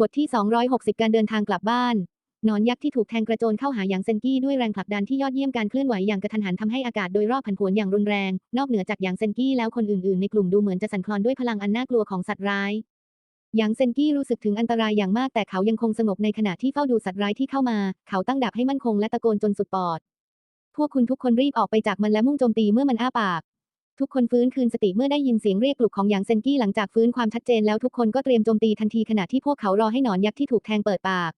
บทที่ 260 การเดินทางกลับบ้าน นอนยักษ์ที่ถูกแทงกระโจนเข้าหาหยางเซนกี้ด้วยแรงผลักดันที่ยอดเยี่ยมการเคลื่อนไหวอย่างกระทันหันทำให้อากาศโดยรอบผันผวนอย่างรุนแรง นอกเหนือจากหยางเซนกี้แล้วคนอื่นๆ ในกลุ่มดูเหมือนจะสั่นคลอนด้วยพลังอันน่ากลัวของสัตว์ร้ายหยางเซนกี้รู้สึกถึงอันตรายอย่างมากแต่เขายังคงสงบในขณะที่เฝ้าดูสัตว์ร้ายที่เข้ามา เขาตั้งดับให้มั่นคงและตะโกนจนสุดปอด พวกคุณทุกคนรีบออกไปจากมันและมุ่งโจมตีเมื่อมันอ้าปาก ทุกคนฟื้นคืนสติเมื่อได้ยินเสียงเรียกปลุกของหยางเซนกี้หลังจากฟื้นความชัดเจนแล้วทุกคนก็เตรียมโจมตีทันทีขณะที่พวกเขารอให้หนอนยักษ์ที่ถูกแทงเปิดปาก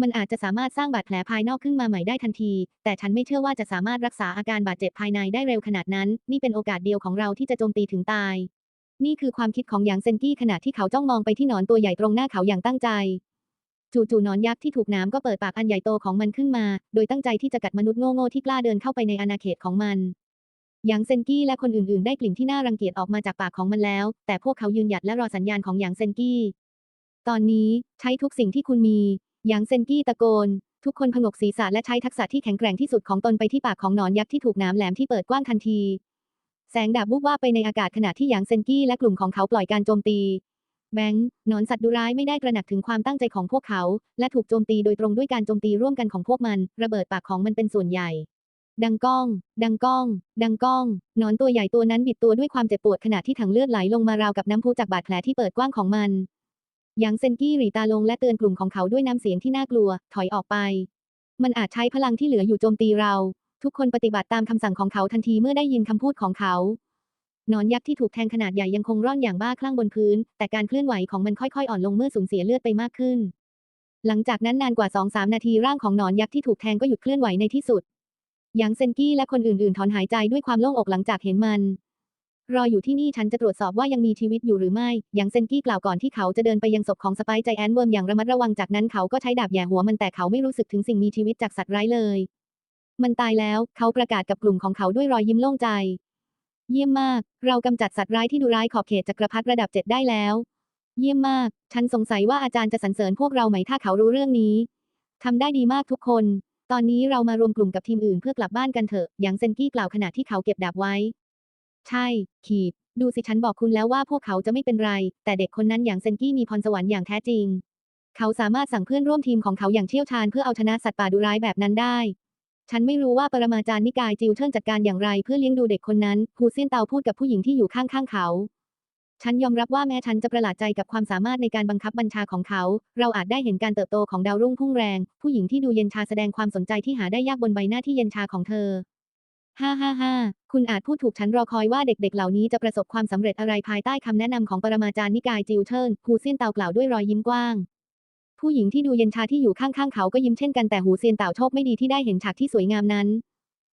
มันอาจจะสามารถสร้างบาดแผลภายนอกขึ้นมาใหม่ได้ทันที แต่ฉันไม่เชื่อว่าจะสามารถรักษาอาการบาดเจ็บภายในได้เร็วขนาดนั้น นี่เป็นโอกาสเดียวของเราที่จะโจมตีถึงตาย นี่คือความคิดของหยางเซนกี้ขณะที่เขาจ้องมองไปที่หนอนตัวใหญ่ตรงหน้าเขาอย่างตั้งใจจู่ๆหนอนยักษ์ที่ถูกน้ำก็เปิดปากอันใหญ่โตของมันขึ้นมา โดยตั้งใจที่จะกัดมนุษย์โง่ๆที่กล้าเดินเข้าไปในอาณาเขตของมัน หยางเซนกี้และคนอื่นๆ ได้กลิ่นที่น่ารังเกียจออกมาจากปากของมันแล้ว แต่พวกเขายืนหยัดและรอสัญญาณของหยางเซนกี้ ตอนนี้ใช้ทุกสิ่งที่คุณมี หยางเซนกี้ตะโกน ทุกคนผงกศีรษะและใช้ทักษะที่แข็งแกร่งที่สุดของตนไปที่ปากของหนอนยักษ์ที่ถูกน้ำแหลมที่เปิดกว้างทันที แสงดาบวุบว่าไปในอากาศขณะที่หยางเซนกี้และกลุ่มของเขาปล่อยการโจมตี แบงค์หนอนสัตว์ดุร้ายไม่ได้ตระหนักถึงความตั้งใจของพวกเขา และถูกโจมตีโดยตรงด้วยการโจมตีร่วมกันของพวกมัน ระเบิดปากของมันเป็นส่วนใหญ่ ดังก้อง ดังก้อง ดังก้องหนอนตัวใหญ่ตัวนั้นบิดตัวด้วยความเจ็บปวดขณะที่ถังเลือดไหลลงมาราวกับน้ำพุจากบาดแผลที่เปิดกว้างของมันหยางเซนกี้หรีตาลงและเตือนกลุ่มของเขาด้วยน้ำเสียงที่น่ากลัว ถอยออกไป มันอาจใช้พลังที่เหลืออยู่โจมตีเรา ทุกคนปฏิบัติตามคำสั่งของเขาทันทีเมื่อได้ยินคำพูดของเขาหนอนยักษ์ที่ถูกแทงขนาดใหญ่ยังคงร่อนอย่างบ้าคลั่งบนพื้น แต่การเคลื่อนไหวของมันค่อยๆ อ่อนลงเมื่อสูญเสียเลือดไปมากขึ้น หลังจากนั้นนานกว่า 2-3 นาทีร่างของหนอนยักษ์ที่ถูกแทงก็หยุดเคลื่อนไหวในที่สุด ยางเซนกี้และคนอื่นๆ ถอนหายใจด้วยความโล่งอกหลังจากเห็นมัน รออยู่ที่นี่ฉันจะตรวจสอบว่ายังมีชีวิตอยู่หรือไม่หยางเซนกี้กล่าวก่อนที่เขาจะเดินไปยังศพของสไปใจแอนเวิร์มอย่างระมัดระวังจากนั้นเขาก็ใช้ดาบแย่หัวมันแต่เขาไม่รู้สึกถึงสิ่งมีชีวิตจากสัตว์ร้ายเลย มันตายแล้วเขาประกาศกับกลุ่มของเขาด้วยรอยยิ้มโล่งใจ เยี่ยมมาก เรากำจัดสัตว์ร้ายที่ดุร้ายขอบเขตจักรพรรดิระดับเจ็ดได้แล้ว เยี่ยมมาก ฉันสงสัยว่าอาจารย์จะสรรเสริญพวกเราไหมถ้าเขารู้เรื่องนี้ทำได้ดีมากทุกคน ตอนนี้เรามารวมกลุ่มกับทีมอื่นเพื่อกลับบ้านกันเถอะ อย่างเซนกี้กล่าวขณะที่เขาเก็บดาบไว้ ใช่ ขีดดูสิฉันบอกคุณแล้วว่าพวกเขาจะไม่เป็นไร แต่เด็กคนนั้นอย่างเซนกี้มีพรสวรรค์อย่างแท้จริง เขาสามารถสั่งเพื่อนร่วมทีมของเขาอย่างเชี่ยวชาญเพื่อเอาชนะสัตว์ป่าดุร้ายแบบนั้นได้ ฉันไม่รู้ว่าปรมาจารย์นิกายจิวเทิร์นจัดการอย่างไรเพื่อเลี้ยงดูเด็กคนนั้นฮูเซียนเตาพูดกับผู้หญิงที่อยู่ข้างๆเขา ฉันยอมรับว่าแม้ฉันจะประหลาดใจกับความสามารถในการบังคับบัญชาของเขา เราอาจได้เห็นการเติบโตของดาวรุ่งพุ่งแรง ผู้หญิงที่ดูเย็นชาแสดงความสนใจที่หาได้ยากบนใบหน้าที่เย็นชาของเธอ ฮ่าฮ่าฮ่าคุณอาจพูดถูกฉันรอคอยว่าเด็กๆ เหล่านี้จะประสบความสำเร็จอะไรภายใต้คำแนะนำของปรมาจารย์นิกายจิวเทิร์นฮูเซียนเตากล่าวด้วยรอยยิ้มกว้าง ผู้หญิงที่ดูเย็นชาที่อยู่ข้างๆเขาก็ยิ้มเช่นกันแต่หูเซียนเต่าโชคไม่ดีที่ได้เห็นฉากที่สวยงามนั้น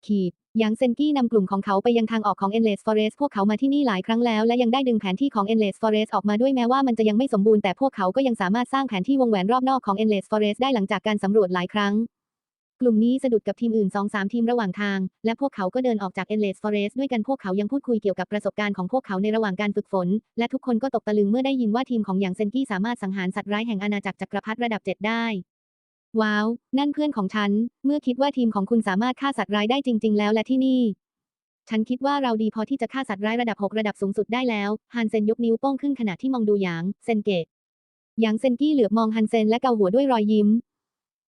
ขีด หยางเซนกี้นำกลุ่มของเขาไปยังทางออกของ Endless Forest พวกเขามาที่นี่หลายครั้งแล้ว และยังได้ดึงแผนที่ของ Endless Forest ออกมาด้วยแม้ว่ามันจะยังไม่สมบูรณ์แต่พวกเขาก็ยังสามารถสร้างแผนที่วงแหวนรอบนอกของ Endless Forest ได้หลังจากการสำรวจหลายครั้ง กลุ่มนี้สะดุดกับทีมอื่น 2-3 ทีมระหว่างทาง และพวกเขาก็เดินออกจาก Endless Forest ด้วยกันพวกเขายังพูดคุยเกี่ยวกับประสบการณ์ของพวกเขาในระหว่างการฝึกฝน และทุกคนก็ตกตะลึงเมื่อได้ยินว่าทีมของหยางเซนกี้สามารถสังหารสัตว์ร้ายแห่งอาณาจักรจักรพรรดิระดับ 7 ได้ ว้าว นั่นเพื่อนของฉัน เมื่อคิดว่าทีมของคุณสามารถฆ่าสัตว์ร้ายได้จริง ๆ แล้วและที่นี่ ฉันคิดว่าเราดีพอที่จะฆ่าสัตว์ร้ายระดับ 6 ระดับสูงสุดได้แล้วฮันเซนยกนิ้วโป้งขึ้นขณะที่มองดูหยางเซนเกตหยางเซนกี้เหลือบมองฮันเซนและเกาหัวด้วยรอยยิ้ม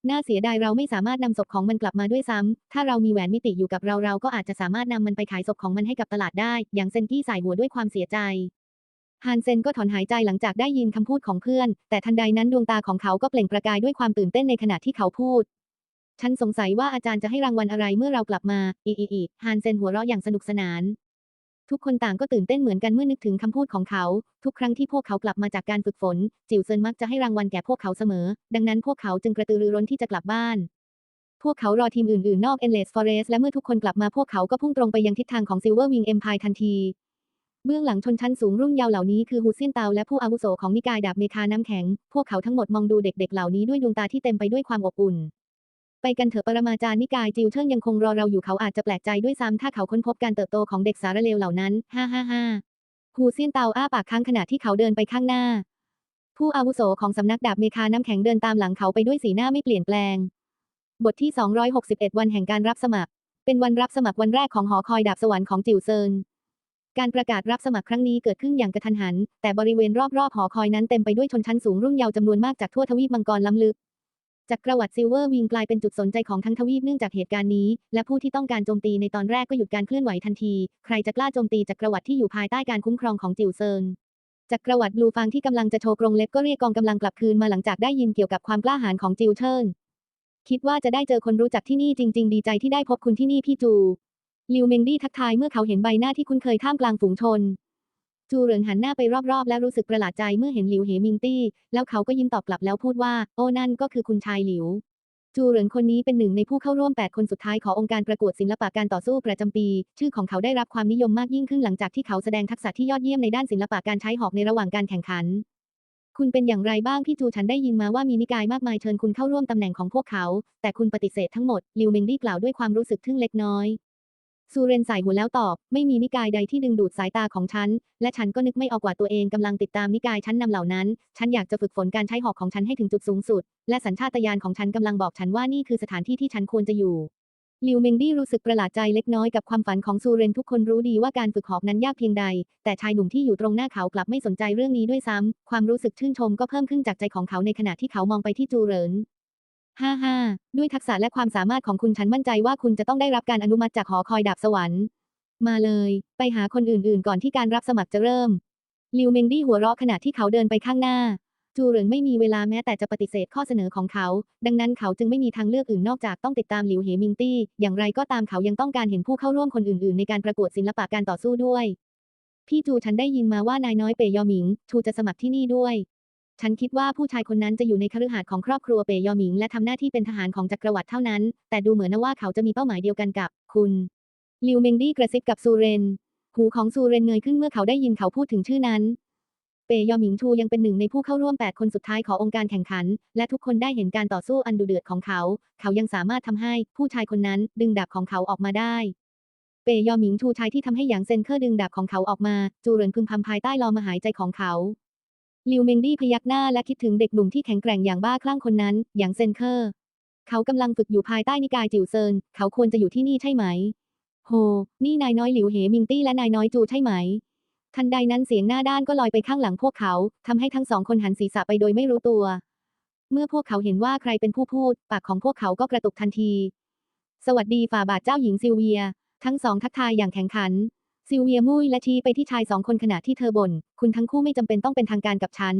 น่าเสียดายเราไม่สามารถนำศพของมันกลับมาด้วยซ้ำ ถ้าเรามีแหวนมิติอยู่กับเราเราก็อาจจะสามารถนำมันไปขายศพของมันให้กับตลาดได้ อย่างเซนกี้สายหัวด้วยความเสียใจ ฮันเซนก็ถอนหายใจหลังจากได้ยินคำพูดของเพื่อน แต่ทันใดนั้นดวงตาของเขาก็เปล่งประกายด้วยความตื่นเต้นในขณะที่เขาพูด ฉันสงสัยว่าอาจารย์จะให้รางวัลอะไรเมื่อเรากลับมา อีอีอีฮันเซนหัวเราะอย่างสนุกสนาน ทุกคนต่างก็ตื่นเต้นเหมือนกันเมื่อนึกถึงคำพูดของเขา ทุกครั้งที่พวกเขากลับมาจากการฝึกฝน จิวเซินมักจะให้รางวัลแก่พวกเขาเสมอ ดังนั้นพวกเขาจึงกระตือรือร้นที่จะกลับบ้านพวกเขารอทีมอื่นๆ นอก Endless Forest และเมื่อทุกคนกลับมาพวกเขาก็พุ่งตรงไปยังทิศทางของ Silver Wing Empire ทันที เบื้องหลังชนชั้นสูงรุ่นยาว์เหล่านี้คือฮูเซียนเตาและผู้อาวุโสของนิกายดาบเมคาน้ำแข็ง พวกเขาทั้งหมดมองดูเด็กๆเหล่านี้ด้วยดวงตาที่เต็มไปด้วยความอบอุ่น ไปกันเถอะปรมาจารย์นิกายจิวเทิงยังคงรอเราอยู่เขาอาจจะแปลกใจด้วยซ้ำถ้าเขาค้นพบการเติบโตของเด็กสารเลวเหล่านั้น ฮ่าฮ่าฮ่าฮูเซียนเตาอ้าปากค้างขณะที่เขาเดินไปข้างหน้า ผู้อาวุโสของสำนักดาบเมคาน้ำแข็งเดินตามหลังเขาไปด้วยสีหน้าไม่เปลี่ยนแปลง บทที่ 261 วันแห่งการรับสมัคร เป็นวันรับสมัครวันแรกของหอคอยดาบสวรรค์ของจิวเซิน การประกาศรับสมัครครั้งนี้เกิดขึ้นอย่างกระทันหัน แต่บริเวณรอบๆหอคอยนั้นเต็มไปด้วยชนชั้นสูงรุ่นเยาว์จำนวนมากจากทั่วทวีปมังกรล้ำลึกจักระวรรดิซิลเวอร์วิงกลายเป็นจุดสนใจของทั้งทวีปเนื่องจากเหตุการณ์นี้ และผู้ที่ต้องการโจมตีในตอนแรกก็หยุดการเคลื่อนไหวทันที ใครจะกล้าโจมตีจักระวรรดิที่อยู่ภายใต้การคุ้มครองของจิวเซิงจักระวรรดิบลูฟางที่กำลังจะโชว์กรงเล็บก็เรียกกองกำลังกลับคืนมาหลังจากได้ยินเกี่ยวกับความกล้าหาญของจิวเชินคิดว่าจะได้เจอคนรู้จักที่นี่จริง ๆ ดีใจที่ได้พบคุณที่นี่พี่จู ลิวเมงดี้ทักทายเมื่อเขาเห็นใบหน้าที่คุ้นเคยท่ามกลางฝูงชน จูเหรินหันหน้าไปรอบๆ แล้วรู้สึกประหลาดใจเมื่อเห็นหลิวเหมิงตี้ แล้วเขาก็ยิ้มตอบกลับแล้วพูดว่า โอ้นั่นก็คือคุณชายหลิว จูเหรินคนนี้เป็นหนึ่งในผู้เข้าร่วม 8 คนสุดท้ายขององค์การประกวดศิลปะการต่อสู้ประจำปี ชื่อของเขาได้รับความนิยมมากยิ่งขึ้นหลังจากที่เขาแสดงทักษะที่ยอดเยี่ยมในด้านศิลปะการใช้หอกในระหว่างการแข่งขันคุณเป็นอย่างไรบ้างพี่จูฉันได้ยินมาว่ามีนิกายมากมายเชิญคุณเข้าร่วมตำแหน่งของพวกเขา แต่คุณปฏิเสธทั้งหมด ลิวเมงดี้กล่าวด้วยความรู้สึกทึ่งเล็กน้อย ซูเรนใส่หัวแล้วตอบ ไม่มีนิกายใดที่ดึงดูดสายตาของฉัน และฉันก็นึกไม่ออกว่าตัวเองกำลังติดตามนิกายชั้นนำเหล่านั้น ฉันอยากจะฝึกฝนการใช้หอกของฉันให้ถึงจุดสูงสุด และสัญชาตญาณของฉันกำลังบอกฉันว่านี่คือสถานที่ที่ฉันควรจะอยู่ลิวเมงดี้รู้สึกประหลาดใจเล็กน้อยกับความฝันของซูเรนทุกคนรู้ดีว่าการฝึกหอกนั้นยากเพียงใด แต่ชายหนุ่มที่อยู่ตรงหน้าเขากลับไม่สนใจเรื่องนี้ด้วยซ้ำความรู้สึกชื่นชมก็เพิ่มขึ้นจากใจของเขาในขณะที่เขามองไปที่จูเริน ฮ่าฮ่าด้วยทักษะและความสามารถของคุณฉันมั่นใจว่าคุณจะต้องได้รับการอนุมัติจากหอคอยดาบสวรรค์ มาเลย ไปหาคนอื่นๆ ก่อนที่การรับสมัครจะเริ่ม ลิวเมงดี้หัวเราะขณะที่เขาเดินไปข้างหน้า จูเหรินไม่มีเวลาแม้แต่จะปฏิเสธข้อเสนอของเขา ดังนั้นเขาจึงไม่มีทางเลือกอื่นนอกจากต้องติดตามหลิวเหมิงตี้ อย่างไรก็ตามเขายังต้องการเห็นผู้เข้าร่วมคนอื่นๆ ในการประกวดศิลปะการต่อสู้ด้วย พี่จูฉันได้ยินมาว่านายน้อยเปยยอหมิง ชูจะสมัครที่นี่ด้วย ฉันคิดว่าผู้ชายคนนั้นจะอยู่ในคฤหาสน์ของครอบครัวเปยยอหมิง และทำหน้าที่เป็นทหารของจักรวรรดิเท่านั้น แต่ดูเหมือนว่าเขาจะมีเป้าหมายเดียวกันกับ คุณลิวเมงดี้กระซิบกับซูเรน หูของซูเรนเงยขึ้นเมื่อเขาได้ยินเขาพูดถึงชื่อนั้น เปยอหมิงชูยังเป็นหนึ่งในผู้เข้าร่วม 8 คนสุดท้ายขององค์การแข่งขัน และทุกคนได้เห็นการต่อสู้อันดุเดือดของเขา เขายังสามารถทำให้ผู้ชายคนนั้นดึงดาบของเขาออกมาได้เปยอหมิงชูชายที่ทำให้หยางเซนเคอร์ดึงดาบของเขาออกมา จูเรินพึมพำภายใต้ลมหายใจของเขา ลิวเมงดี้พยักหน้าและคิดถึงเด็กหนุ่มที่แข็งแกร่งอย่างบ้าคลั่งคนนั้นหยางเซนเคอร์ เขากำลังฝึกอยู่ภายใต้นิกายจิวเซิน เขาควรจะอยู่ที่นี่ใช่ไหม โฮ นี่นายน้อยหลิวเหมิงตี้และนายน้อยจูใช่ไหม ทันใดนั้นเสียงหน้าด้านก็ลอยไปข้างหลังพวกเขาทำให้ทั้งสองคนหันศีรษะไปโดยไม่รู้ตัว เมื่อพวกเขาเห็นว่าใครเป็นผู้พูด ปากของพวกเขาก็กระตุกทันที สวัสดีฝ่าบาทเจ้าหญิงซิลเวีย ทั้งสองทักทายอย่างแข็งขัน ซิลเวียมุยและชี้ไปที่ชายสองคนขณะที่เธอบ่นคุณทั้งคู่ไม่จำเป็นต้องเป็นทางการกับฉัน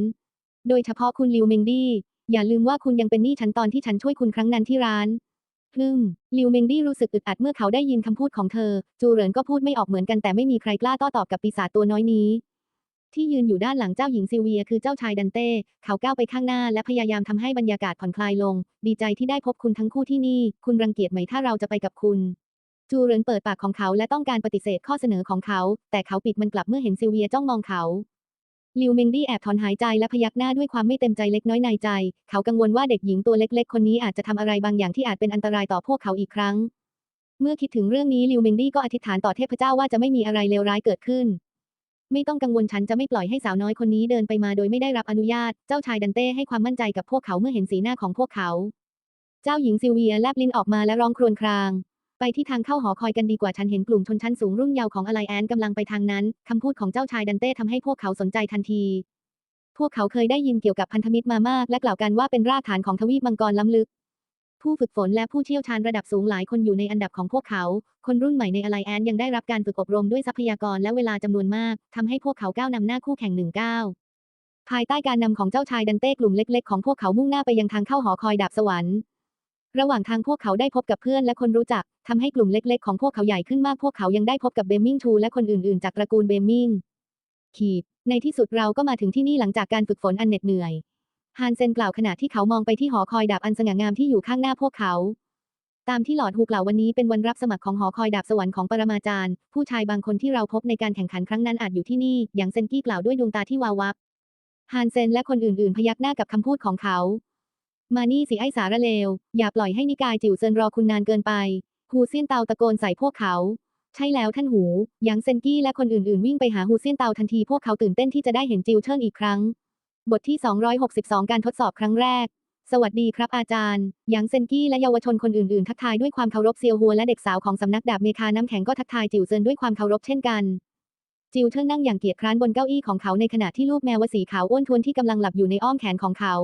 โดยเฉพาะคุณลิวเมงดี้ อย่าลืมว่าคุณยังเป็นหนี้ฉันตอนที่ฉันช่วยคุณครั้งนั้นที่ร้านพึ่มลิวเมงดี้รู้สึกอึดอัดเมื่อเขาได้ยินคำพูดของเธอ จูเหรินก็พูดไม่ออกเหมือนกันแต่ไม่มีใครกล้าโต้ตอบกับปีศาจตัวน้อยนี้ ที่ยืนอยู่ด้านหลังเจ้าหญิงซิลเวียคือเจ้าชายดันเต้ เขาก้าวไปข้างหน้าและพยายามทำให้บรรยากาศผ่อนคลายลง ดีใจที่ได้พบคุณทั้งคู่ที่นี่ คุณรังเกียจไหมถ้าเราจะไปกับคุณ จูเรินเปิดปากของเขาและต้องการปฏิเสธข้อเสนอของเขา แต่เขาปิดมันกลับเมื่อเห็นซิลเวียจ้องมองเขาลิวเมงดี้แอบถอนหายใจและพยักหน้าด้วยความไม่เต็มใจเล็กน้อยในใจ เขากังวลว่าเด็กหญิงตัวเล็กๆ คนนี้อาจจะทำอะไรบางอย่างที่อาจเป็นอันตรายต่อพวกเขาอีกครั้ง เมื่อคิดถึงเรื่องนี้ลิวเมงดี้ก็อธิษฐานต่อเทพเจ้าว่าจะไม่มีอะไรเลวร้ายเกิดขึ้น ไม่ต้องกังวลฉันจะไม่ปล่อยให้สาวน้อยคนนี้เดินไปมาโดยไม่ได้รับอนุญาต เจ้าชายดันเต้ให้ความมั่นใจกับพวกเขาเมื่อเห็นสีหน้าของพวกเขา เจ้าหญิงซิลเวียแลบลิ้นออกมาและร้องครวญคราง ไปที่ทางเข้าหอคอยกันดีกว่าฉันเห็นกลุ่มชนชั้นสูงรุ่นเยาว์ของอไลแอนกำลังไปทางนั้น คำพูดของเจ้าชายดันเต้ทำให้พวกเขาสนใจทันที พวกเขาเคยได้ยินเกี่ยวกับพันธมิตรมามาก และกล่าวกันว่าเป็นรากฐานของทวีปมังกรล้ำลึก ผู้ฝึกฝนและผู้เชี่ยวชาญระดับสูงหลายคนอยู่ในอันดับของพวกเขา คนรุ่นใหม่ในอไลแอนยังได้รับการฝึกอบรมด้วยทรัพยากรและเวลาจำนวนมากทำให้พวกเขาก้าวนำหน้าคู่แข่งหนึ่งก้าวภายใต้การนำของเจ้าชายดันเต้กลุ่มเล็กๆของพวกเขามุ่งหน้าไปยังทางเข้าหอคอยดาบสวรรค์ ระหว่างทางพวกเขาได้พบกับเพื่อนและคนรู้จักทำให้กลุ่มเล็ก ๆ ของพวกเขาใหญ่ขึ้นมากพวกเขายังได้พบกับเบมมิงทูและคนอื่น ๆ จากตระกูลเบมมิงขีดในที่สุดเราก็มาถึงที่นี่หลังจากการฝึกฝนอันเหน็ดเหนื่อยฮานเซนกล่าวขณะที่เขามองไปที่หอคอยดาบอันสง่างามที่อยู่ข้างหน้าพวกเขา ตามที่หลอดฮูกล่าววันนี้เป็นวันรับสมัครของหอคอยดาบสวรรค์ของปรมาจารย์ ผู้ชายบางคนที่เราพบในการแข่งขันครั้งนั้นอาจอยู่ที่นี่ อย่างเซนกี้กล่าวด้วยดวงตาที่วาววับฮานเซนและคนอื่น ๆ พยักหน้ากับคำพูดของเขา มานี่สิไอ้สารเลว อย่าปล่อยให้นิกายจิ๋วเซินรอคุณนานเกินไปฮูเซียนเตาตะโกนใส่พวกเขา ใช่แล้วท่านหูหยางเซนกี้และคนอื่นๆ วิ่งไปหาฮูเซียนเตาทันทีพวกเขาตื่นเต้นที่จะได้เห็นจิวเชิญอีกครั้ง บทที่ 262 การทดสอบครั้งแรก สวัสดีครับอาจารย์หยางเซนกี้และเยาวชนคนอื่นๆ ทักทายด้วยความเคารพเซียวหัวและเด็กสาวของสำนักดาบเมคาน้ำแข็งก็ทักทายจิวเซินด้วยความเคารพเช่นกันจิวเทิงนั่งอย่างเกียจคร้านบนเก้าอี้ของเขาในขณะที่ลูกแมวสีขาวอ้วนท้วนที่กำลังหลับอยู่ในอ้อมแขนของเขา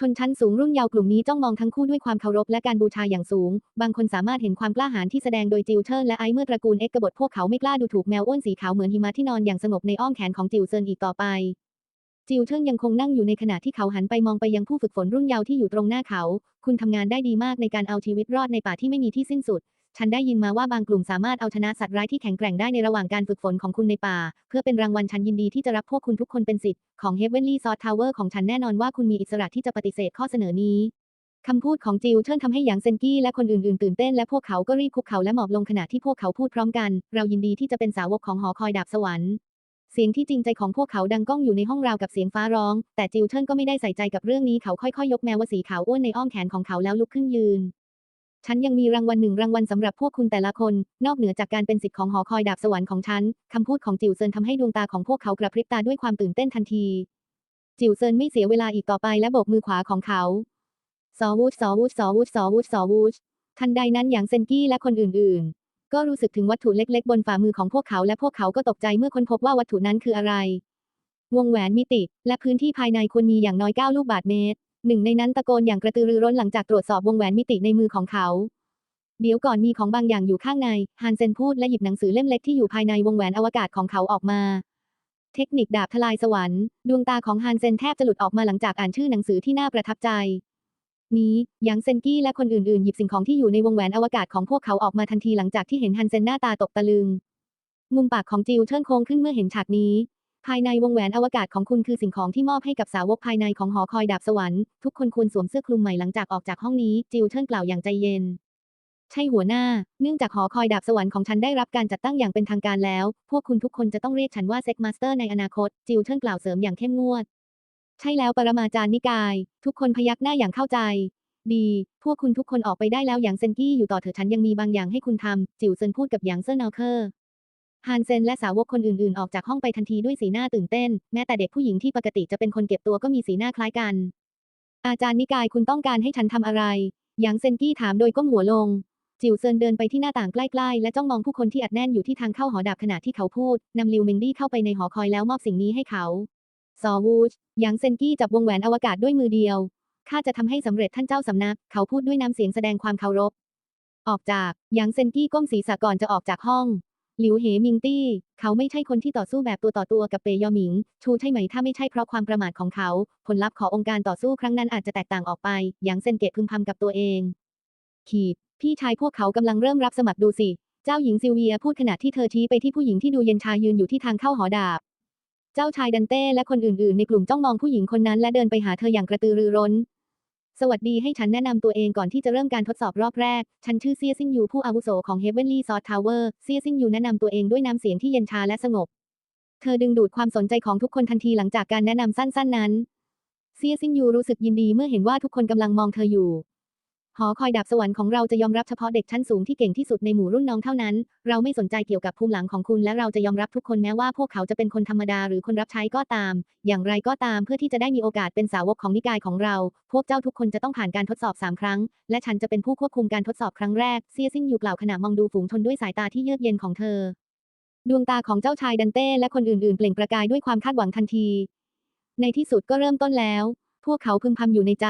ชนชั้นสูงรุ่นเยาว์กลุ่มนี้จ้องมองทั้งคู่ด้วยความเคารพและการบูชาอย่างสูง บางคนสามารถเห็นความกล้าหาญที่แสดงโดยจิวเชิญและไอซ์เมื่อตระกูลเอ็กกบฏพวกเขาไม่กล้าดูถูกแมวอ้วนสีขาวเหมือนหิมะที่นอนอย่างสงบในอ้อมแขนของจิวเซินอีกต่อไป จิวเชิงยังคงนั่งอยู่ในขณะที่เขาหันไปมองไปยังผู้ฝึกฝนรุ่นเยาว์ที่อยู่ตรงหน้าเขา คุณทำงานได้ดีมากในการเอาชีวิตรอดในป่าที่ไม่มีที่สิ้นสุด ฉันได้ยินมาว่าบางกลุ่มสามารถเอาชนะสัตว์ร้ายที่แข็งแกร่งได้ในระหว่างการฝึกฝนของคุณในป่า เพื่อเป็นรางวัลฉันยินดีที่จะรับพวกคุณทุกคนเป็นสิทธิ์ของ Heavenly Sword Tower ของฉันแน่นอนว่าคุณมีอิสระที่จะปฏิเสธข้อเสนอนี้คำพูดของจิวเชิญทำให้หยางเซนกี้และคนอื่นๆตื่นเต้นและพวกเขาก็รีบคุกเข่าและหมอบลงขณะที่พวกเขาพูดพร้อมกัน เรายินดีที่จะเป็นสาวกของหอคอยดาบสวรรค์เสียงที่จริงใจของพวกเขาดังก้องอยู่ในห้องราวกับเสียงฟ้าร้อง แต่จิวเชิญก็ไม่ได้ใส่ใจกับเรื่องนี้เขาค่อยๆยกแมวสีขาวอ้วนในอ้อมแขนของเขาแล้วลุกขึ้นยืน ฉันยังมีรางวัลหนึ่งรางวัลสำหรับพวกคุณแต่ละคน นอกเหนือจากการเป็นสิทธิ์ของหอคอยดาบสวรรค์ของฉันคำพูดของจิวเซินทำให้ดวงตาของพวกเขากระพริบตาด้วยความตื่นเต้นทันที จิวเซินไม่เสียเวลาอีกต่อไปและโบกมือขวาของเขาซอวูชซอวูชซอวูชซอวูชซอวูชทันใดนั้นอย่างเซนกี้และคนอื่นๆ ก็รู้สึกถึงวัตถุเล็ก ๆ บนฝ่ามือของพวกเขาและพวกเขาก็ตกใจเมื่อค้นพบว่าวัตถุนั้นคืออะไร วงแหวนมิติ และพื้นที่ภายในควรมีอย่างน้อย9ลูกบาศก์เมตร หนึ่งในนั้นตะโกนอย่างกระตือรือร้นหลังจากตรวจสอบวงแหวนมิติในมือของเขา เดี๋ยวก่อนมีของบางอย่างอยู่ข้างใน ฮันเซนพูดและหยิบหนังสือเล่มเล็กที่อยู่ภายในวงแหวนอวกาศของเขาออกมา เทคนิคดาบทลายสวรรค์ ดวงตาของฮันเซนแทบจะหลุดออกมาหลังจากอ่านชื่อหนังสือที่น่าประทับใจ นี้ยางเซนกี้และคนอื่นๆ หยิบสิ่งของที่อยู่ในวงแหวนอวกาศของพวกเขาออกมาทันทีหลังจากที่เห็นฮันเซนหน้าตาตกตะลึง มุมปากของจิวเชิญโค้งขึ้นเมื่อเห็นฉากนี้ ภายในวงแหวนอวกาศของคุณคือสิ่งของที่มอบให้กับสาวกภายในของหอคอยดาบสวรรค์ ทุกคนควรสวมเสื้อคลุมใหม่หลังจากออกจากห้องนี้ จิวเชิญกล่าวอย่างใจเย็น ใช่หัวหน้า เนื่องจากหอคอยดาบสวรรค์ของฉันได้รับการจัดตั้งอย่างเป็นทางการแล้ว พวกคุณทุกคนจะต้องเรียกฉันว่าเซ็กมาสเตอร์ในอนาคต จิวเชิญกล่าวเสริมอย่างเข้มงวด ใช่แล้วปรมาจารย์นิกาย ทุกคนพยักหน้าอย่างเข้าใจดี พวกคุณทุกคนออกไปได้แล้วอย่างเซนกี้อยู่ต่อเถอะฉันยังมีบางอย่างให้คุณทำ จิวเซินพูดกับหยางเซอร์นอเคอร์ ฮานเซนและสาวกคนอื่นๆ ออกจากห้องไปทันทีด้วยสีหน้าตื่นเต้น แม้แต่เด็กผู้หญิงที่ปกติจะเป็นคนเก็บตัวก็มีสีหน้าคล้ายกัน อาจารย์นิกายคุณต้องการให้ฉันทำอะไร หยางเซนกี้ถามโดยก้มหัวลง จิวเซินเดินไปที่หน้าต่างใกล้ๆ และจ้องมองผู้คนที่อัดแน่นอยู่ที่ทางเข้าหอดาบขณะที่เขาพูดนำลิวเมงดี้เข้าไปในหอคอยแล้วมอบสิ่งนี้ให้เขาซอวูชหยางเซนกี้จับวงแหวนอวกาศด้วยมือเดียวข้าจะทำให้สำเร็จท่านเจ้าสำนัก เขาพูดด้วยน้ำเสียงแสดงความเคารพ ออกจากหยางเซนกี้ก้มศีรษะก่อนจะออกจากห้อง หลิวเหมิงตี้ เขาไม่ใช่คนที่ต่อสู้แบบตัวต่อตัวกับเปยอหมิง ชูใช่ไหมถ้าไม่ใช่เพราะความประมาทของเขา ผลลัพธ์ขององค์การต่อสู้ครั้งนั้นอาจจะแตกต่างออกไปหยางเซนเกตพึมพำกับตัวเอง ขีด พี่ชายพวกเขากำลังเริ่มรับสมัครดูสิ เจ้าหญิงซิลเวียพูดขณะที่เธอชี้ไปที่ผู้หญิงที่ดูเย็นชายืนอยู่ที่ทางเข้าหอดาบ เจ้าชายดันเต้และคนอื่นๆ ในกลุ่มจ้องมองผู้หญิงคนนั้นและเดินไปหาเธออย่างกระตือรือร้น สวัสดีให้ฉันแนะนำตัวเองก่อนที่จะเริ่มการทดสอบรอบแรก ฉันชื่อเซียซิงยูผู้อาวุโสของ Heavenly Sword Tower เซียซิงยูแนะนำตัวเองด้วยน้ำเสียงที่เย็นชาและสงบ เธอดึงดูดความสนใจของทุกคนทันทีหลังจากการแนะนำสั้นๆนั้น เซียซิงยูรู้สึกยินดีเมื่อเห็นว่าทุกคนกำลังมองเธออยู่ หอคอยดาบสวรรค์ของเราจะยอมรับเฉพาะเด็กชั้นสูงที่เก่งที่สุดในหมู่รุ่นน้องเท่านั้น เราไม่สนใจเกี่ยวกับภูมิหลังของคุณและเราจะยอมรับทุกคนแม้ว่าพวกเขาจะเป็นคนธรรมดาหรือคนรับใช้ก็ตาม อย่างไรก็ตามเพื่อที่จะได้มีโอกาสเป็นสาวกของนิกายของเรา พวกเจ้าทุกคนจะต้องผ่านการทดสอบ3ครั้ง และฉันจะเป็นผู้ควบคุมการทดสอบครั้งแรกเซียซิ่งอยู่กล่าวขณะมองดูฝูงชนด้วยสายตาที่เยือกเย็นของเธอ ดวงตาของเจ้าชายดันเต้และคนอื่นๆ เปล่งประกายด้วยความคาดหวังทันที ในที่สุดก็เริ่มต้นแล้ว พวกเขาพึมพำอยู่ในใจ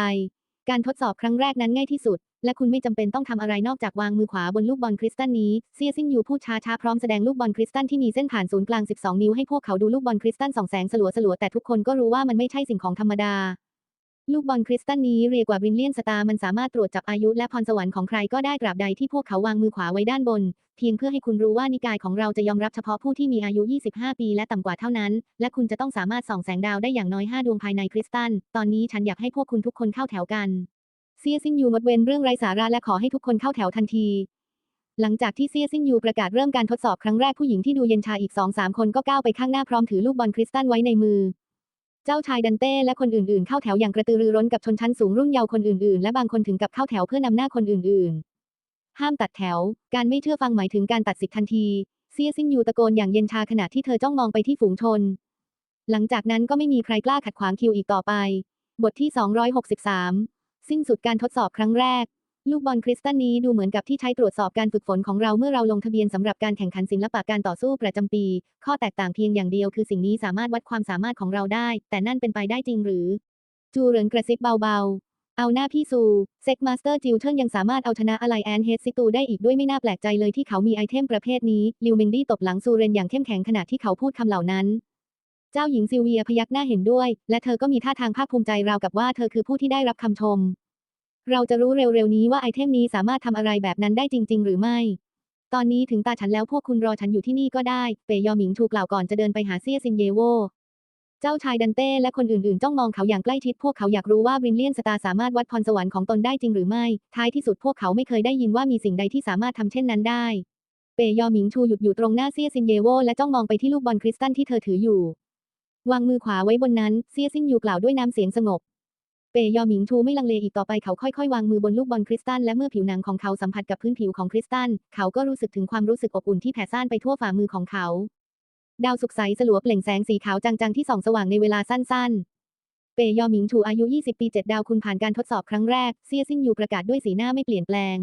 การทดสอบครั้งแรกนั้นง่ายที่สุด และคุณไม่จำเป็นต้องทำอะไรนอกจากวางมือขวาบนลูกบอลคริสตัลนี้ เซียซิงยูพูดช้าๆพร้อมแสดงลูกบอลคริสตัลที่มีเส้นผ่านศูนย์กลาง 12 นิ้วให้พวกเขาดูลูกบอลคริสตัลสองแสงสลัวๆแต่ทุกคนก็รู้ว่ามันไม่ใช่สิ่งของธรรมดา ลูกบอลคริสตัลนี้เรียกว่าบริลเลียนสตาร์มันสามารถตรวจจับอายุและพรสวรรค์ของใครก็ได้ตราบใดที่พวกเขาวางมือขวาไว้ด้านบน เพียงเพื่อให้คุณรู้ว่านิกายของเราจะยอมรับเฉพาะผู้ที่มีอายุ 25 ปีและต่ำกว่าเท่านั้น และคุณจะต้องสามารถส่องแสงดาวได้อย่างน้อย 5 ดวงภายในคริสตัลตอนนี้ฉันอยากให้พวกคุณทุกคนเข้าแถวกันเซียซิงยูงดเว้นเรื่องไร้สาระและขอให้ทุกคนเข้าแถวทันทีหลังจากที่เซียซิงยูประกาศเริ่มการทดสอบครั้งแรกผู้หญิงที่ดูเย็นชาอีก2-3คนก็ก้าวไปข้างหน้าพร้อมถือลูกบอลคริสตัลไว้ในมือ เจ้าชายดันเต้และคนอื่นๆ เข้าแถวอย่างกระตือรือร้นกับชนชั้นสูงรุ่นเยาว์คนอื่นๆ และบางคนถึงกับเข้าแถวเพื่อนำหน้าคนอื่นๆ ห้ามตัดแถว การไม่เชื่อฟังหมายถึงการตัดสิทธิ์ทันที เซียซิงยูตะโกนอย่างเย็นชาขณะที่เธอจ้องมองไปที่ฝูงชน หลังจากนั้นก็ไม่มีใครกล้าขัดขวางคิวอีกต่อไป บทที่ 263 สิ้นสุดการทดสอบครั้งแรก ลูกบอลคริสตัลนี้ดูเหมือนกับที่ใช้ตรวจสอบการฝึกฝนของเราเมื่อเราลงทะเบียนสำหรับการแข่งขันศิลปะการต่อสู้ประจำปี ข้อแตกต่างเพียงอย่างเดียวคือสิ่งนี้สามารถวัดความสามารถของเราได้ แต่นั่นเป็นไปได้จริงหรือ จูเหรินกระซิบเบาๆ เอาหน้าพี่ซูเซ็กมาสเตอร์จิวเทิร์นยังสามารถเอาชนะอะไรแอนเฮดซิตูได้อีกด้วยไม่น่าแปลกใจเลยที่เขามีไอเทมประเภทนี้ลิวเมงดี้ตบหลังซูเรนอย่างเข้มแข็งขณะที่เขาพูดคำเหล่านั้นเจ้าหญิงซิลเวียพยักหน้าเห็นด้วย และเธอก็มีท่าทางภาคภูมิใจราวกับว่าเธอคือผู้ที่ได้รับคำชม เราจะรู้เร็วๆนี้ว่าไอเทมนี้สามารถทำอะไรแบบนั้นได้จริง ๆ หรือไม่ ตอนนี้ถึงตาฉันแล้วพวกคุณรอฉันอยู่ที่นี่ก็ได้ เปยยอหมิงชูกล่าวก่อนจะเดินไปหาเซียซินเยโว เจ้าชายดันเต้และคนอื่นๆ จ้องมองเขาอย่างใกล้ชิด พวกเขาอยากรู้ว่าบรินเลียนสตาร์สามารถวัดพรสวรรค์ของตนได้จริงหรือไม่ ท้ายที่สุดพวกเขาไม่เคยได้ยินว่ามีสิ่งใดที่สามารถทำเช่นนั้นได้ เปยยอหมิงชูหยุดอยู่ตรงหน้าเซียซินเยโวและจ้องมองไปที่ลูกบอลคริสตัลที่เธอถืออยู่ วางมือขวาไว้บนนั้น เซียซินยูกล่าวด้วยน้ำเสียงสงบ ปยอหมิงชูไม่ลังเลอีกต่อไปเขาค่อยๆ วางมือบนลูกบอลคริสตัลและเมื่อผิวหนังของเขาสัมผัสกับพื้นผิวของคริสตัลเขาก็รู้สึกถึงความรู้สึกอบอุ่นที่แผ่ซ่านไปทั่วฝ่ามือของเขา ดาวสุกใสสลัวเปล่งแสงสีขาวจางๆที่ส่องสว่างในเวลาสั้นๆ เปยอหมิงชูอายุ 20 ปี 7 ดาวคุณผ่านการทดสอบครั้งแรกเซียซิ่งยูประกาศด้วยสีหน้าไม่เปลี่ยนแปลง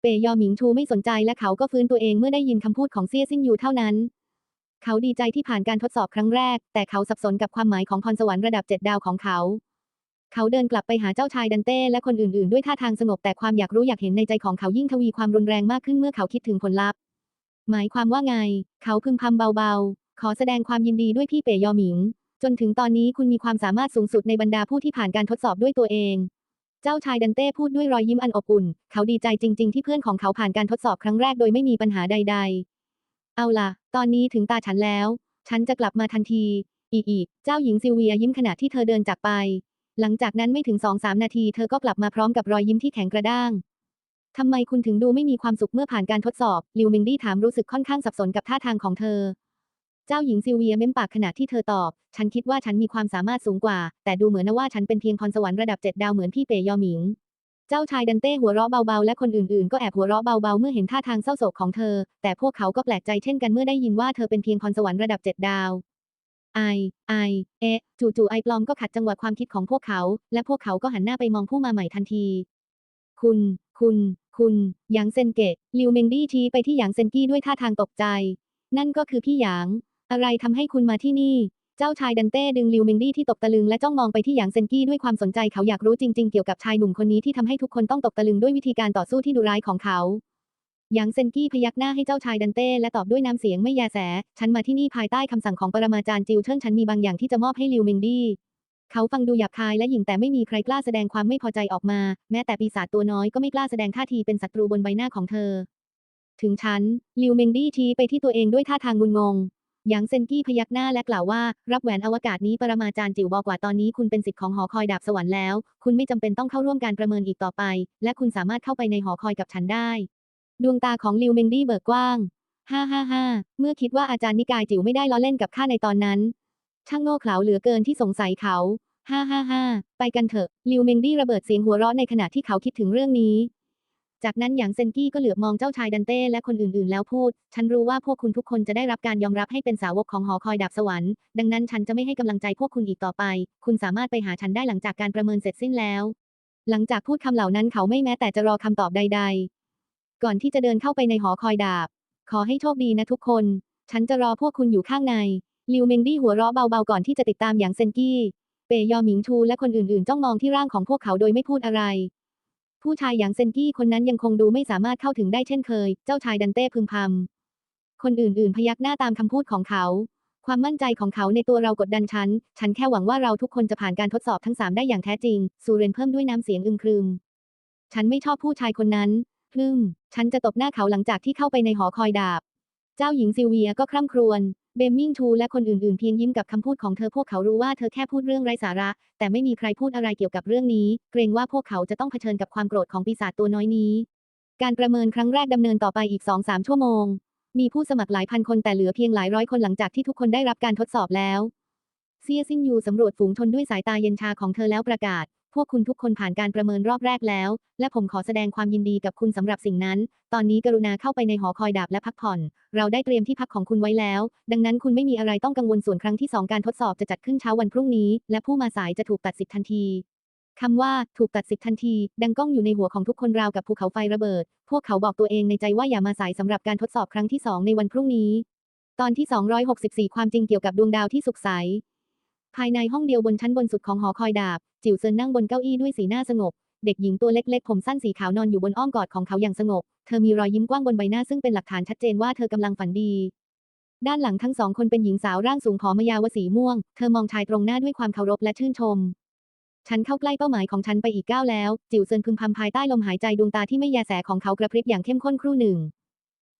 เปยอหมิงชูไม่สนใจและเขาก็ฟื้นตัวเองเมื่อได้ยินคำพูดของเซียซิ่งยูเท่านั้นเขาดีใจที่ผ่านการทดสอบครั้งแรก แต่เขาสับสนกับความหมายของพรสวรรค์ระดับ 7 ดาวของเขา เขาเดินกลับไปหาเจ้าชายดันเต้และคนอื่นๆ ด้วยท่าทางสงบแต่ความอยากรู้อยากเห็นในใจของเขายิ่งทวีความรุนแรงมากขึ้นเมื่อเขาคิดถึงผลลัพธ์ หมายความว่าไง เขาพึมพำเบาๆ ขอแสดงความยินดีด้วยพี่เป๋ยอหมิง จนถึงตอนนี้คุณมีความสามารถสูงสุดในบรรดาผู้ที่ผ่านการทดสอบด้วยตัวเอง เจ้าชายดันเต้พูดด้วยรอยยิ้มอันอบอุ่น เขาดีใจจริง ๆ ที่เพื่อนของเขาผ่านการทดสอบครั้งแรกโดยไม่มีปัญหาใด ๆ เอาล่ะ ตอนนี้ถึงตาฉันแล้ว ฉันจะกลับมาทันที อีอีกเจ้าหญิงซิลเวียยิ้มขณะที่เธอเดินจากไป หลังจากนั้นไม่ถึงสองสามนาทีเธอก็กลับมาพร้อมกับรอยยิ้มที่แข็งกระด้างทำไมคุณถึงดูไม่มีความสุขเมื่อผ่านการทดสอบ ลิวมิงดี้ถามรู้สึกค่อนข้างสับสนกับท่าทางของเธอ เจ้าหญิงซิลเวียเม้มปากขณะที่เธอตอบ ฉันคิดว่าฉันมีความสามารถสูงกว่า แต่ดูเหมือนว่าฉันเป็นเพียงพรสวรรค์ระดับเจ็ดดาวเหมือนพี่เปยอหมิง เจ้าชายดันเต้หัวเราะเบาๆ และคนอื่นๆ ก็แอบหัวเราะเบาๆ เมื่อเห็นท่าทางเศร้าโศกของเธอ แต่พวกเขาก็แปลกใจเช่นกันเมื่อได้ยินว่าเธอเป็นเพียงพรสวรรค์ระดับเจ็ดดาว ไอ ไอ เอะจู่ๆไอปลอมก็ขัดจังหวะความคิดของพวกเขา และพวกเขาก็หันหน้าไปมองผู้มาใหม่ทันที คุณ คุณ คุณ หยางเซนเกะ ลิวเมงดี้ชี้ไปที่หยางเซนกี้ด้วยท่าทางตกใจ นั่นก็คือพี่หยาง อะไรทำให้คุณมาที่นี่ เจ้าชายดันเต้ดึงลิวเมงดี้ที่ตกตะลึงและจ้องมองไปที่หยางเซนกี้ด้วยความสนใจเขาอยากรู้จริง ๆ เกี่ยวกับชายหนุ่มคนนี้ที่ทำให้ทุกคนต้องตกตะลึงด้วยวิธีการต่อสู้ที่ดุร้ายของเขา หยางเซนกี้พยักหน้าให้เจ้าชายดันเต้และตอบด้วยน้ำเสียงไม่แยแส ฉันมาที่นี่ภายใต้คำสั่งของปรมาจารย์จิวเชิญฉันมีบางอย่างที่จะมอบให้ลิวเมงดี้ เขาฟังดูหยาบคายและหยิ่งแต่ไม่มีใครกล้าแสดงความไม่พอใจออกมา แม้แต่ปีศาจตัวน้อยก็ไม่กล้าแสดงท่าทีเป็นศัตรูบนใบหน้าของเธอ ถึงฉัน ลิวเมงดี้ชี้ไปที่ตัวเองด้วยท่าทางงุนงงหยางเซนกี้พยักหน้าและกล่าวว่า รับแหวนอวกาศนี้ปรมาจารย์จิ๋วบอกว่าตอนนี้คุณเป็นสิทธิ์ของหอคอยดาบสวรรค์แล้ว คุณไม่จำเป็นต้องเข้าร่วมการประเมินอีกต่อไป และคุณสามารถเข้าไปในหอคอยกับฉันได้ ดวงตาของลิวเมงดี้เบิกกว้าง ฮ่าฮ่าฮ่าเมื่อคิดว่าอาจารย์นิกายจิ๋วไม่ได้ล้อเล่นกับข้าในตอนนั้น ช่างโง่เขลาเหลือเกินที่สงสัยเขา ฮ่าฮ่าฮ่าไปกันเถอะ ลิวเมงดี้ระเบิดเสียงหัวเราะในขณะที่เขาคิดถึงเรื่องนี้ จากนั้นหยางเซนกี้ก็เหลือบมองเจ้าชายดันเต้และคนอื่นๆ แล้วพูด ฉันรู้ว่าพวกคุณทุกคนจะได้รับการยอมรับให้เป็นสาวกของหอคอยดาบสวรรค์ ดังนั้นฉันจะไม่ให้กำลังใจพวกคุณอีกต่อไป คุณสามารถไปหาฉันได้หลังจากการประเมินเสร็จสิ้นแล้ว หลังจากพูดคำเหล่านั้นเขาไม่แม้แต่จะรอคำตอบใด ๆ ก่อนที่จะเดินเข้าไปในหอคอยดาบ ขอให้โชคดีนะทุกคน ฉันจะรอพวกคุณอยู่ข้างใน ลิวเมงดี้หัวเราะเบาๆก่อนที่จะติดตามอย่างเซนกี้ เปยอหมิงชูและคนอื่นๆ จ้องมองที่ร่างของพวกเขาโดยไม่พูดอะไร ผู้ชายอย่างเซนกี้คนนั้นยังคงดูไม่สามารถเข้าถึงได้เช่นเคย เจ้าชายดันเต้พึมพำ คนอื่นๆ พยักหน้าตามคำพูดของเขา ความมั่นใจของเขาในตัวเรากดดันฉัน ฉันแค่หวังว่าเราทุกคนจะผ่านการทดสอบทั้งสามได้อย่างแท้จริง ซูเรนเพิ่มด้วยน้ำเสียงอึมครึม ฉันไม่ชอบผู้ชายคนนั้น พลึมฉันจะตบหน้าเขาหลังจากที่เข้าไปในหอคอยดาบ เจ้าหญิงซิลเวียก็คร่ำครวญ เบมมิงทูและคนอื่นๆ เพียงยิ้มกับคำพูดของเธอพวกเขารู้ว่าเธอแค่พูดเรื่องไร้สาระ แต่ไม่มีใครพูดอะไรเกี่ยวกับเรื่องนี้ เกรงว่าพวกเขาจะต้องเผชิญกับความโกรธของปีศาจตัวน้อยนี้ การประเมินครั้งแรกดำเนินต่อไปอีก2-3ชั่วโมง มีผู้สมัครหลายพันคนแต่เหลือเพียงหลายร้อยคนหลังจากที่ทุกคนได้รับการทดสอบแล้วเซียซิงยูสำรวจฝูงชนด้วยสายตาเย็นชาของเธอแล้วประกาศ พวกคุณทุกคนผ่านการประเมินรอบแรกแล้ว และผมขอแสดงความยินดีกับคุณสำหรับสิ่งนั้น ตอนนี้กรุณาเข้าไปในหอคอยดาบและพักผ่อน เราได้เตรียมที่พักของคุณไว้แล้ว ดังนั้นคุณไม่มีอะไรต้องกังวลส่วนครั้งที่ 2 การทดสอบจะจัดขึ้นเช้าวันพรุ่งนี้ และผู้มาสายจะถูกตัดสิทธิ์ทันทีคำว่าถูกตัดสิทธิ์ทันที ดังก้องอยู่ในหัวของทุกคนราวกับภูเขาไฟระเบิด พวกเขาบอกตัวเองในใจว่าอย่ามาสายสำหรับการทดสอบครั้งที่2ในวันพรุ่งนี้ ตอนที่ 264 ความจริงเกี่ยวกับดวงดาวที่สุกใส ภายในห้องเดียวบนชั้นบนสุดของหอคอยดาบ จิ๋วเซินนั่งบนเก้าอี้ด้วยสีหน้าสงบ เด็กหญิงตัวเล็กๆ ผมสั้นสีขาวนอนอยู่บนอ้อมกอดของเขาอย่างสงบ เธอมีรอยยิ้มกว้างบนใบหน้าซึ่งเป็นหลักฐานชัดเจนว่าเธอกำลังฝันดี ด้านหลังทั้งสองคนเป็นหญิงสาวร่างสูงผอมยาวสีม่วง เธอมองชายตรงหน้าด้วยความเคารพและชื่นชม ฉันเข้าใกล้เป้าหมายของฉันไปอีกก้าวแล้ว จิ๋วเซินพึมพำภายใต้ลมหายใจดวงตาที่ไม่แยแสของเขากระพริบอย่างเข้มข้นครู่หนึ่ง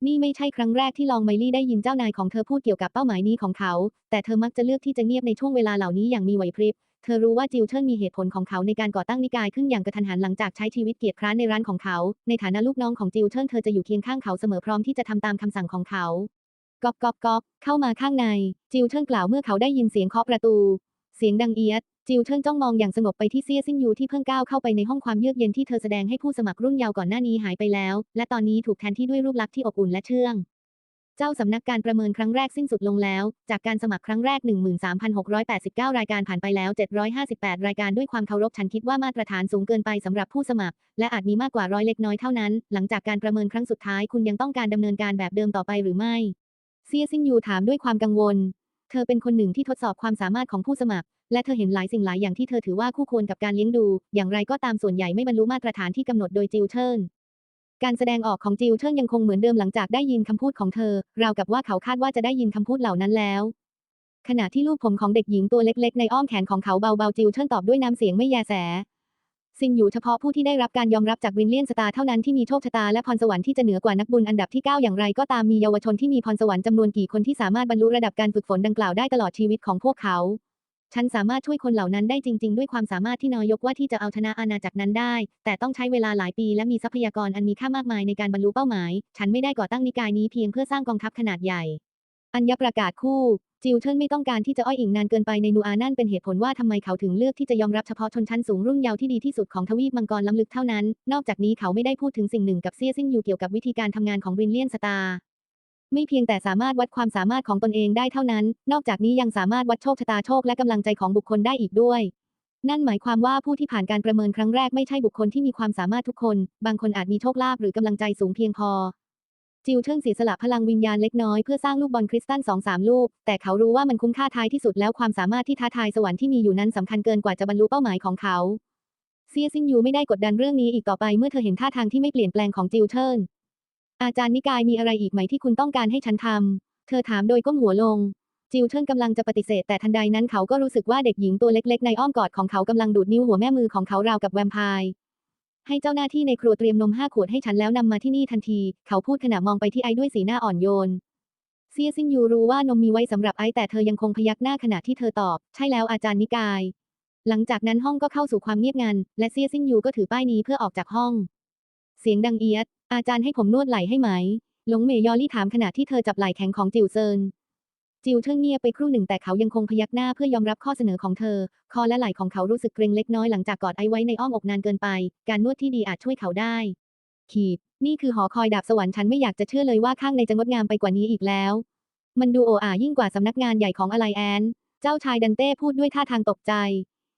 นี่ไม่ใช่ครั้งแรกที่ลองไมลี่ได้ยินเจ้านายของเธอพูดเกี่ยวกับเป้าหมายนี้ของเขา แต่เธอมักจะเลือกที่จะเงียบในช่วงเวลาเหล่านี้อย่างมีไหวพริบ เธอรู้ว่าจิวเชิญมีเหตุผลของเขาในการก่อตั้งนิกายขึ้นอย่างกระทันหันหลังจากใช้ชีวิตเกียรติคร้านในร้านของเขา ในฐานะลูกน้องของจิวเชิญเธอจะอยู่เคียงข้างเขาเสมอพร้อมที่จะทำตามคำสั่งของเขาก๊อกก๊อกก๊อกเข้ามาข้างใน จิวเชิญกล่าวเมื่อเขาได้ยินเสียงเคาะประตู เสียงดังเอียด จิวเชิญจ้องมองอย่างสงบไปที่เซียซินยูที่เพิ่งก้าวเข้าไปในห้องความเยือกเย็นที่เธอแสดงให้ผู้สมัครรุ่นเยาว์ก่อนหน้านี้หายไปแล้ว และตอนนี้ถูกแทนที่ด้วยรูปลักษณ์ที่อบอุ่นและเชื่อง เจ้าสำนักการประเมินครั้งแรกสิ้นสุดลงแล้ว จากการสมัครครั้งแรก 13,689 รายการผ่านไปแล้ว 758 รายการด้วยความเคารพฉันคิดว่ามาตรฐานสูงเกินไปสำหรับผู้สมัคร และอาจมีมากกว่าร้อยเล็กน้อยเท่านั้น หลังจากการประเมินครั้งสุดท้ายคุณยังต้องการดำเนินการแบบเดิมต่อไปหรือไม่ เซียซินยูถามด้วยความกังวล เธอเป็นคนหนึ่งที่ทดสอบความสามารถของผู้สมัคร และเธอเห็นหลายสิ่งหลายอย่างที่เธอถือว่าคู่ควรกับการเลี้ยงดู อย่างไรก็ตามส่วนใหญ่ไม่บรรลุมาตรฐานที่กำหนดโดยจิวเชิญการแสดงออกของจิวเชิญยังคงเหมือนเดิมหลังจากได้ยินคำพูดของเธอ ราวกับว่าเขาคาดว่าจะได้ยินคำพูดเหล่านั้นแล้ว ขณะที่ลูกผมของเด็กหญิงตัวเล็กๆ ในอ้อมแขนของเขาเบาๆจิวเชิญตอบด้วยน้ำเสียงไม่แยแสสิ่งอยู่เฉพาะผู้ที่ได้รับการยอมรับจากวินเลียนสตาร์เท่านั้นที่มีโชคชะตาและพรสวรรค์ที่จะเหนือกว่านักบุญอันดับที่ 9 อย่างไรก็ตามมีเยาวชนที่มีพรสวรรค์จำนวนกี่คนที่สามารถบรรลุระดับการฝึกฝนดังกล่าวได้ตลอดชีวิตของพวกเขา ฉันสามารถช่วยคนเหล่านั้นได้จริง ๆ ด้วยความสามารถที่น้อยยกว่าที่จะเอาชนะอาณาจักรนั้นได้ แต่ต้องใช้เวลาหลายปีและมีทรัพยากรอันมีค่ามากมายในการบรรลุเป้าหมาย ฉันไม่ได้ก่อตั้งนิกายนี้เพียงเพื่อสร้างกองทัพขนาดใหญ่ อัญญประกาศคู่ จิวเทินไม่ต้องการที่จะอ้อยอิงนานเกินไปในนูอานั่นเป็นเหตุผลว่าทำไมเขาถึงเลือกที่จะยอมรับเฉพาะชนชั้นสูงรุ่นเยาว์ที่ดีที่สุดของทวีปมังกรล้ำลึกเท่านั้น นอกจากนี้เขาไม่ได้พูดถึงสิ่งหนึ่งกับเซียซินอยู่เกี่ยวกับวิธีการทำงานของบรินเลียนสตาร์ ไม่เพียงแต่สามารถวัดความสามารถของตนเองได้เท่านั้น นอกจากนี้ยังสามารถวัดโชคชะตาโชคและกำลังใจของบุคคลได้อีกด้วย นั่นหมายความว่าผู้ที่ผ่านการประเมินครั้งแรกไม่ใช่บุคคลที่มีความสามารถทุกคน บางคนอาจมีโชคลาภหรือกำลังใจสูงเพียงพอ จิวเชิงเสียสละพลังวิญญาณเล็กน้อยเพื่อสร้างลูกบอลคริสตัลสองสามลูก แต่เขารู้ว่ามันคุ้มค่าท้ายที่สุดแล้วความสามารถที่ท้าทายสวรรค์ที่มีอยู่นั้นสำคัญเกินกว่าจะบรรลุเป้าหมายของเขาเซียซินยูไม่ได้กดดันเรื่องนี้อีกต่อไปเมื่อเธอเห็นท่าทางที่ไม่เปลี่ยนแปลงของจิวเชิญ อาจารย์นิกายมีอะไรอีกไหมที่คุณต้องการให้ฉันทำ เธอถามโดยก้มหัวลง จิวเชิญกำลังจะปฏิเสธแต่ทันใดนั้นเขาก็รู้สึกว่าเด็กหญิงตัวเล็กๆ ในอ้อมกอดของเขากำลังดูดนิ้วหัวแม่มือของเขาราวกับแวมไพร์ ให้เจ้าหน้าที่ในครัวเตรียมนมห้าขวดให้ฉันแล้วนำมาที่นี่ทันที เขาพูดขณะมองไปที่ไอด้วยสีหน้าอ่อนโยน เซียซินยูรู้ว่านมมีไว้สำหรับไอแต่เธอยังคงพยักหน้าขณะที่เธอตอบ ใช่แล้วอาจารย์นิกาย หลังจากนั้นห้องก็เข้าสู่ความเงียบงัน และเซียซินยูก็ถือป้ายนี้เพื่อออกจากห้อง เสียงดังเอียด อาจารย์ให้ผมนวดไหล่ให้ไหม หลงเมยยอลี่ถามขณะที่เธอจับไหล่แข็งของจิวเซิน จิวเชิงเงียบไปครู่หนึ่งแต่เขายังคงพยักหน้าเพื่อยอมรับข้อเสนอของเธอ คอและไหล่ของเขารู้สึกเกรงเล็กน้อยหลังจากกอดไอไว้ในอ้อมอกนานเกินไป การนวดที่ดีอาจช่วยเขาได้ ขีด นี่คือหอคอยดาบสวรรค์ฉันไม่อยากจะเชื่อเลยว่าข้างในจะงดงามไปกว่านี้อีกแล้ว มันดูโออายิ่งกว่าสำนักงานใหญ่ของอะไรแอน เจ้าชายดันเต้พูดด้วยท่าทางตกใจ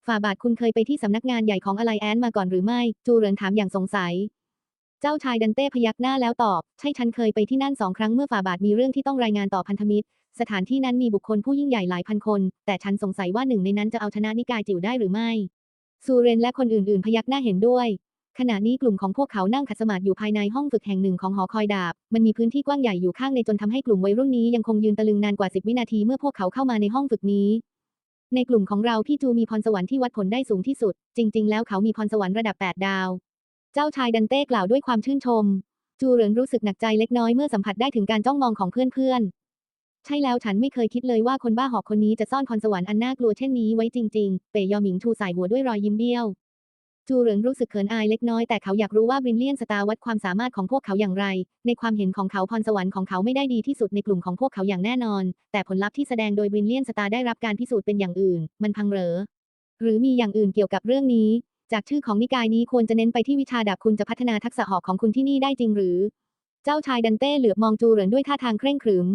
ฝ่าบาทคุณเคยไปที่สำนักงานใหญ่ของอะไรแอนมาก่อนหรือไม่ จูเรินถามอย่างสงสัย เจ้าชายดันเต้พยักหน้าแล้วตอบ ใช่ฉันเคยไปที่นั่นสองครั้งเมื่อฝ่าบาทมีเรื่องที่ต้องรายงานต่อพันธมิตร สถานที่นั้นมีบุคคลผู้ยิ่งใหญ่หลายพันคน แต่ฉันสงสัยว่าหนึ่งในนั้นจะเอาชนะนิกายจิ๋วได้หรือไม่ ซูเรนและคนอื่นๆ พยักหน้าเห็นด้วย ขณะนี้กลุ่มของพวกเขานั่งขัดสมาธิอยู่ภายในห้องฝึกแห่งหนึ่งของหอคอยดาบ มันมีพื้นที่กว้างใหญ่อยู่ข้างในจนทำให้กลุ่มวัยรุ่นนี้ยังคงยืนตะลึงนานกว่า10วินาทีเมื่อพวกเขาเข้ามาในห้องฝึกนี้ในกลุ่มของเราพี่จูมีพรสวรรค์ที่วัดผลได้สูงที่สุด จริง ๆ แล้วเขามีพรสวรรค์ระดับ 8 ดาว เจ้าชายดันเต้กล่าวด้วยความชื่นชม จูเหรินรู้สึกหนักใจเล็กน้อยเมื่อสัมผัสได้ถึงการจ้องมองของเพื่อนๆ ใช่แล้วฉันไม่เคยคิดเลยว่าคนบ้าหอกคนนี้จะซ่อนพรสวรรค์อันน่ากลัวเช่นนี้ไว้จริงๆ เปยยอหมิงชูสายหัวด้วยรอยยิ้มเบี้ยว จูเหรินรู้สึกเขินอายเล็กน้อยแต่เขาอยากรู้ว่าบรินเลียนสตาร์วัดความสามารถของพวกเขาอย่างไร ในความเห็นของเขาพรสวรรค์ของเขาไม่ได้ดีที่สุดในกลุ่มของพวกเขาอย่างแน่นอน แต่ผลลัพธ์ที่แสดงโดยบรินเลียนสตาร์ได้รับการพิสูจน์เป็นอย่างอื่น มันพังเหรอหรือมีอย่างอื่นเกี่ยวกับเรื่องนี้ จากชื่อของนิกายนี้ควรจะเน้นไปที่วิชาดาบคุณจะพัฒนาทักษะหอกของคุณที่นี่ได้จริงหรือ เจ้าชายดันเต้เหลือบมองจูเหรินด้วยท่าทางเคร่งขรึม